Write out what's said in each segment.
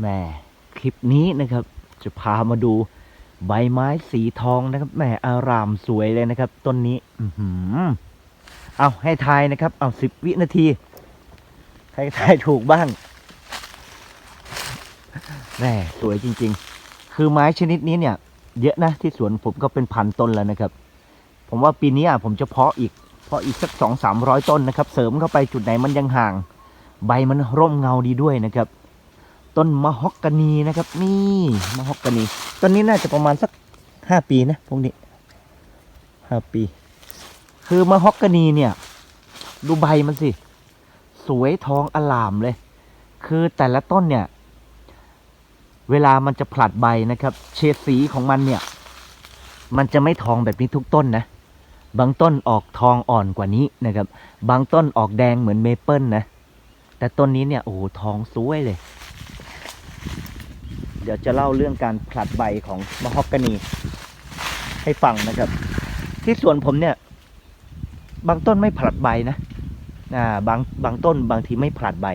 แหม่คลิปนี้นะครับ จะพามาดูใบไม้สีทองนะครับแหม่อารามสวยเลยนะครับ ต้นนี้ อือหือเอาให้ทายนะครับ เอาสิบวินาที ใครทายถูกบ้างแหม่สวยจริง ๆ คือไม้ชนิดนี้เนี่ย เยอะนะที่สวนผมก็เป็นพันต้นแล้วนะครับ ผมว่าปีนี้อะผมจะเพาะอีก เพาะอีกสักสองสามร้อยต้นนะครับ เสริมเข้าไปจุดไหนมันยังห่าง ใบมันร่มเงาดีด้วยนะครับ ต้นมะฮอกกานีนะครับ นี่มะฮอกกานีต้นนี้น่าจะประมาณสักห้าปีนะพวกนี้ห้าปี คือมะฮอกกานีเนี่ย ดูใบมันสิ สวยทองอลามเลย คือแต่ละต้นเนี่ย เวลามันจะผลัดใบนะครับ เฉดสีของมันเนี่ย มันจะไม่ทองแบบนี้ทุกต้นนะบางต้นออกทองอ่อนกว่านี้นะครับ บางต้นออกแดงเหมือนเมเปิลนะ แต่ต้นนี้เนี่ยโอ้โหทองสวยเลย เดี๋ยวจะเล่าเรื่องการผลัดใบของมะฮอกกานี ให้ฟังนะครับ ที่สวนผมเนี่ย บางต้นไม่ผลัดใบนะอ่าบางบางต้นบางทีไม่ผลัดใบ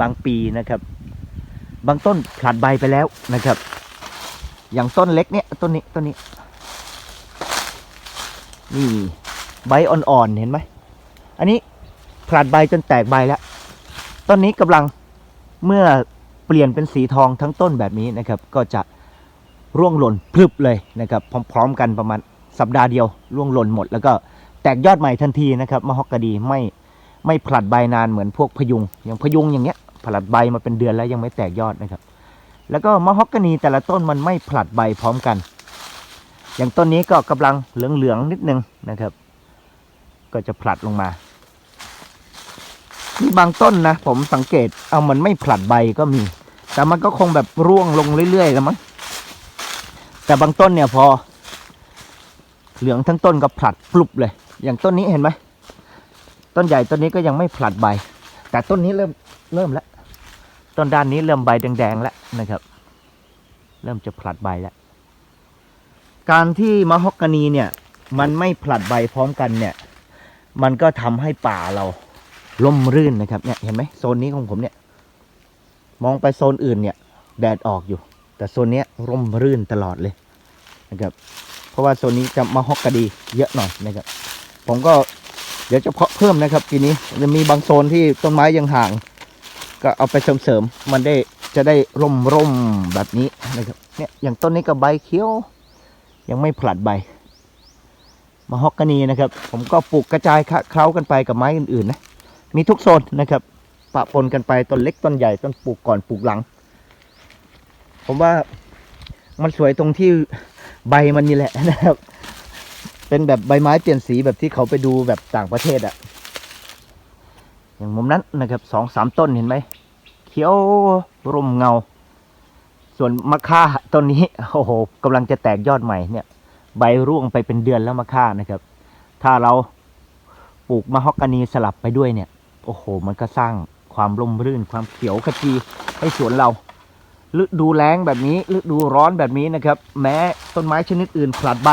บางปีนะครับ บางต้นผลัดใบไปแล้วนะครับ อย่างต้นเล็กเนี่ยต้นนี้ต้นนี้ นี่ใบอ่อนๆเห็นไหมอันนี้ผลัดใบจนแตกใบแล้ว ต้นนี้กำลังเมื่อ เปลี่ยนเป็นสีทองทั้งต้นแบบนี้นะครับก็จะร่วงหล่นพลึบเลยนะครับพร้อมๆกันประมาณสัปดาห์เดียวร่วงหล่นหมด แล้วก็แตกยอดใหม่ทันทีนะครับมะฮอกกาดีไม่ไม่ผลัดใบนานเหมือนพวกพยุงอย่างพยุงอย่างเงี้ยผลัดใบมาเป็นเดือนแล้วยังไม่แตกยอดนะครับ แล้วก็มะฮอกกานีแต่ละต้นมันไม่ผลัดใบพร้อมกัน อย่างต้นนี้ก็กำลังเหลืองๆนิดนึงนะครับ ก็จะผลัดลงมามีบางต้นนะผมสังเกตเอามันไม่ผลัดใบก็มี แต่มันก็คงแบบร่วงลงเรื่อยๆแล้วมั้งแต่บางต้นเนี่ยพอ เหลืองทั้งต้นก็ผลัดปลุบเลย อย่างต้นนี้เห็นไหมต้นใหญ่ต้นนี้ก็ยังไม่ผลัดใบ แต่ต้นนี้เริ่มเริ่มแล้วต้นด้านนี้เริ่มใบแดงๆแล้วนะครับ เริ่มจะผลัดใบแล้วการที่มะฮอกกานีเนี่ย มันไม่ผลัดใบพร้อมกันเนี่ย มันก็ทำให้ป่าเราร่มรื่นนะครับเนี่ยเห็นไหมโซนนี้ของผมเนี่ย มองไปโซนอื่นเนี่ย แดดออกอยู่ แต่โซนเนี้ยร่มรื่นตลอดเลยนะครับ เพราะว่าโซนนี้จะมาฮอกกาดีเยอะหน่อยนะครับ ผมก็เดี๋ยวจะเพาะเพิ่มนะครับทีนี้จะมีบางโซนที่ต้นไม้ยังห่าง ก็เอาไปเสริมๆมันได้จะได้ร่มร่มแบบนี้นะครับเนี่ยอย่างต้นนี้ก็ใบเขียว ยังไม่ผลัดใบมาฮอกกานีนะครับ ผมก็ปลูกกระจายเคล้ากันไปกับไม้อื่นๆนะมีทุกโซนนะครับ ปะปนกันไปต้นเล็กต้นใหญ่ต้นปลูกก่อนปลูกหลัง ผมว่ามันสวยตรงที่ใบมันนี่แหละนะครับ เป็นแบบใบไม้เปลี่ยนสีแบบที่เขาไปดูแบบต่างประเทศอะอย่างมุมนั้นนะครับสองสามต้นเห็นไหมเขียวร่มเงา ส่วนมะค่าต้นนี้โอ้โหกำลังจะแตกยอดใหม่เนี่ย ใบร่วงไปเป็นเดือนแล้วมะค่านะครับ ถ้าเราปลูกมะฮอกกานีสลับไปด้วยเนี่ย โอ้โห มันก็สร้าง ความร่มรื่นความเขียวขจีให้สวนเราฤดูแล้งแบบนี้ฤดูร้อนแบบนี้นะครับ แม้ต้นไม้ชนิดอื่นผลัดใบ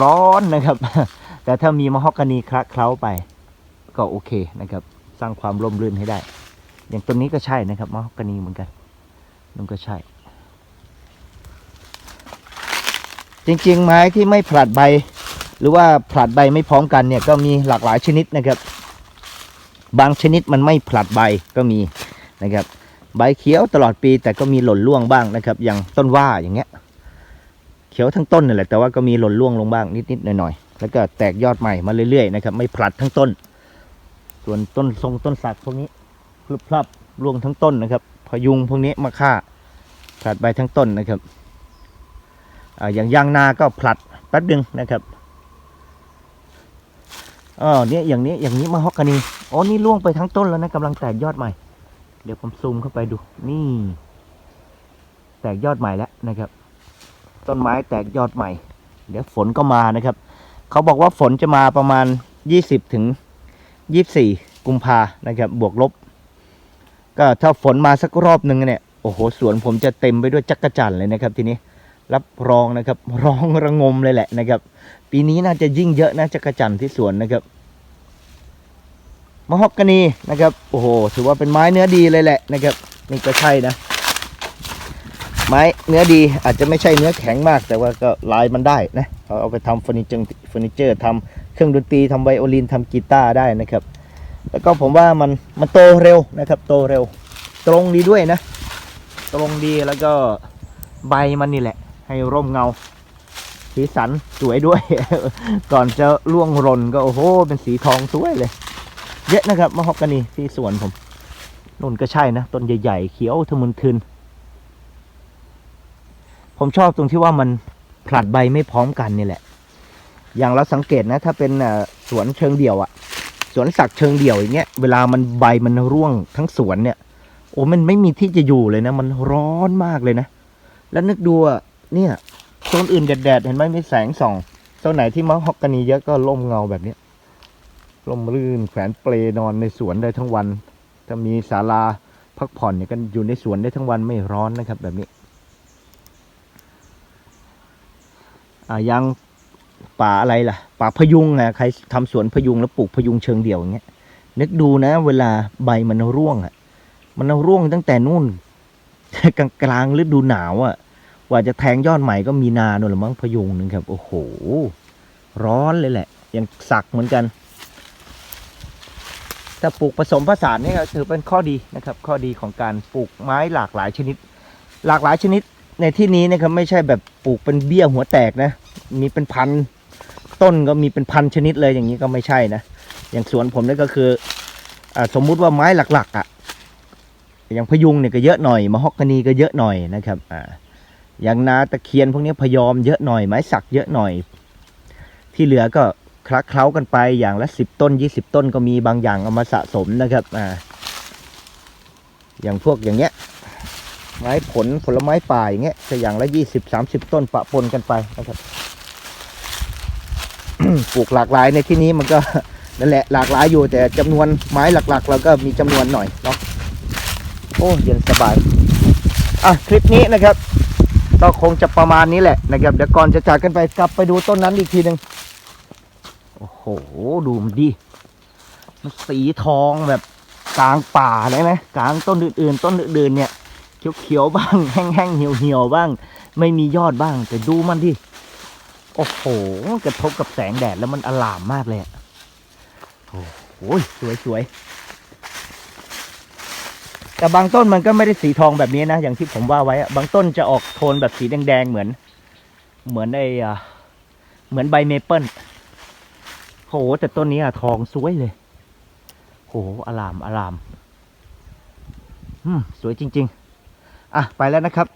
ร้อนนะครับ แต่ถ้ามีมะฮอกกานีคละเคล้าไป ก็โอเคนะครับ สร้างความร่มรื่นให้ได้ อย่างต้นนี้ก็ใช่นะครับมะฮอกกานีเหมือนกันนั่นก็ใช่ จริงๆ ไม้ที่ไม่ผลัดใบ หรือว่าผลัดใบไม่พร้อมกันเนี่ยก็มีหลากหลายชนิดนะครับ บางชนิดมันไม่ผลัดใบก็มีนะครับ ใบเขียวตลอดปีแต่ก็มีหล่นร่วงบ้างนะครับ อย่างต้นว่าอย่างเงี้ย เขียวทั้งต้นนี่แหละแต่ว่าก็มีหล่นร่วงลงบ้างนิดๆหน่อยๆแล้วก็แตกยอดใหม่มาเรื่อยๆนะครับไม่ผลัดทั้งต้น ส่วนต้นทรงต้นสักพวกนี้พลุบพลับร่วงทั้งต้นนะครับ พยุงพวกนี้มาฆ่าผลัดใบทั้งต้นนะครับออย่างยางนาก็ผลัดแป๊บดึงนะครับ อ๋อเนี่ยอย่างนี้อย่างนี้มะฮอกกานีอ๋อนี่ล่วงไปทั้งต้นแล้วนะกำลังแตกยอดใหม่ เดี๋ยวผมซูมเข้าไปดู นี่ แตกยอดใหม่แล้วนะครับ ต้นไม้แตกยอดใหม่ เดี๋ยวฝนก็มานะครับ เขาบอกว่าฝนจะมาประมาณยี่สิบถึงยี่สี่กุมภานะครับ บวกลบ ก็ถ้าฝนมาสักรอบหนึ่งเนี่ยโอ้โหสวนผมจะเต็มไปด้วยจักรจั่นเลยนะครับทีนี้ รับรองนะครับร้องระงมเลยแหละนะครับ ปีนี้น่าจะยิ่งเยอะนะจักรจันทร์ที่สวนนะครับมะฮอกกานีนะครับโอ้โหถือว่าเป็นไม้เนื้อดีเลยแหละนะครับนี่ก็ใช่นะ ไม้เนื้อดีอาจจะไม่ใช่เนื้อแข็งมาก แต่ว่าก็ลายมันได้นะเอาเอาไปทำเฟอร์นิเจอร์เฟอร์นิเจอร์ทำเครื่องดนตรีทำไวโอลินทำกีตาร์ได้นะครับ แล้วก็ผมว่ามันมันโตเร็วนะครับ โตเร็ว ตรงดีด้วยนะ ตรงดีแล้วก็ใบมันนี่แหละ ให้ร่มเงา สีสันสวยด้วย ก่อนจะล่วงหล่นก็โอ้โห เป็นสีทองสวยเลย เยอะนะครับมะฮอกกานีที่สวนผมนุ่นก็ใช่นะต้นใหญ่ๆ เขียวทะมึนทึน ผมชอบตรงที่ว่ามันผลัดใบไม่พร้อมกันนี่แหละ อย่างเราสังเกตนะ ถ้าเป็นสวนเชิงเดี่ยวอะสวนสักเชิงเดี่ยวอย่างเงี้ยเวลามันใบมันร่วงทั้งสวนเนี่ยโอ้มันไม่มีที่จะอยู่เลยนะ มันร้อนมากเลยนะ แล้วนึกดูอะ เนี่ยโซนอื่นแดดๆเห็นไหมมีแสงส่องโซนไหนที่มะฮอกกานีเยอะก็ร่มเงาแบบนี้ร่มรื่นแขวนเปลนอนในสวนได้ทั้งวัน ถ้ามีศาลาพักผ่อนเนี่ยก็อยู่ในสวนได้ทั้งวันไม่ร้อนนะครับ แบบนี้อ่ายังป่าอะไรล่ะ ป่าพยุงนะใครทำสวนพยุงแล้วปลูกพยุงเชิงเดี่ยวอย่างเงี้ยนึกดูนะ เวลาใบมันร่วงอะ มันร่วงตั้งแต่นู่นกลางกลางฤดูหนาวอะ ว่าจะแทงยอดใหม่ก็มีนาโน่นละมั้งพยุงนึงครับ โอ้โห ร้อนเลยแหละ ยังสักเหมือนกันถ้าปลูกผสมผสานนี่ก็ถือเป็นข้อดีนะครับ ข้อดีของการปลูกไม้หลากหลายชนิด หลากหลายชนิดในที่นี้นะครับไม่ใช่แบบปลูกเป็นเบี้ยหัวแตกนะ มีเป็นพันต้นก็มีเป็นพันชนิดเลยอย่างนี้ก็ไม่ใช่นะ อย่างสวนผมนี่ก็คืออสมมุติว่าไม้หลักๆอะอย่างพยุงเนี่ยก็เยอะหน่อยมะฮอกกานีก็เยอะหน่อยนะครับอ่า อย่างนาตะเคียนพวกนี้พยอมเยอะหน่อยไม้สักเยอะหน่อย ที่เหลือก็คลักเคล้ากันไปอย่างละสิบต้นยี่สิบต้นก็มีบางอย่างเอามาสะสมนะครับอ่าอย่างพวกอย่างเงี้ยไม้ผลผลไม้ป่าอย่างเงี้ยก็อย่างละยี่สิบสามสิบต้นปะปนกันไปนะครับปลูกหลากหลายในที่นี้มันก็นั่นแหละหลากหลายอยู่แต่จำนวนไม้หลักๆ เราก็มีจำนวนหน่อยเนาะโอ้เย็นสบายอะคลิปนี้นะครับ ก็คงจะประมาณนี้แหละนะครับเดี๋ยวก่อนจะจากกันไปกลับไปดูต้นนั้นอีกทีหนึ่งโอ้โหดูมันดีมันสีทองแบบกลางป่าเลยไหมกลางต้นอื่นๆ ต้นอื่นๆเนี่ยเขียวๆบ้าง แห้งๆเหี่ยวๆบ้าง ไม่มียอดบ้าง แต่ดูมันดิโอ้โหกระทบกับแสงแดดแล้วมันอลามมากเลยโอ้โหสวยๆ แต่บางต้นมันก็ไม่ได้สีทองแบบนี้นะ อย่างที่ผมว่าไว้อะบางต้นจะออกโทนแบบสีแดงๆเหมือน เหมือนไอ้อะเหมือนใบเมเปิลโหแต่ต้นนี้อะทองสวยเลยโหอลามอลาม อืม สวยจริง ๆ อะ ไปแล้วนะครับ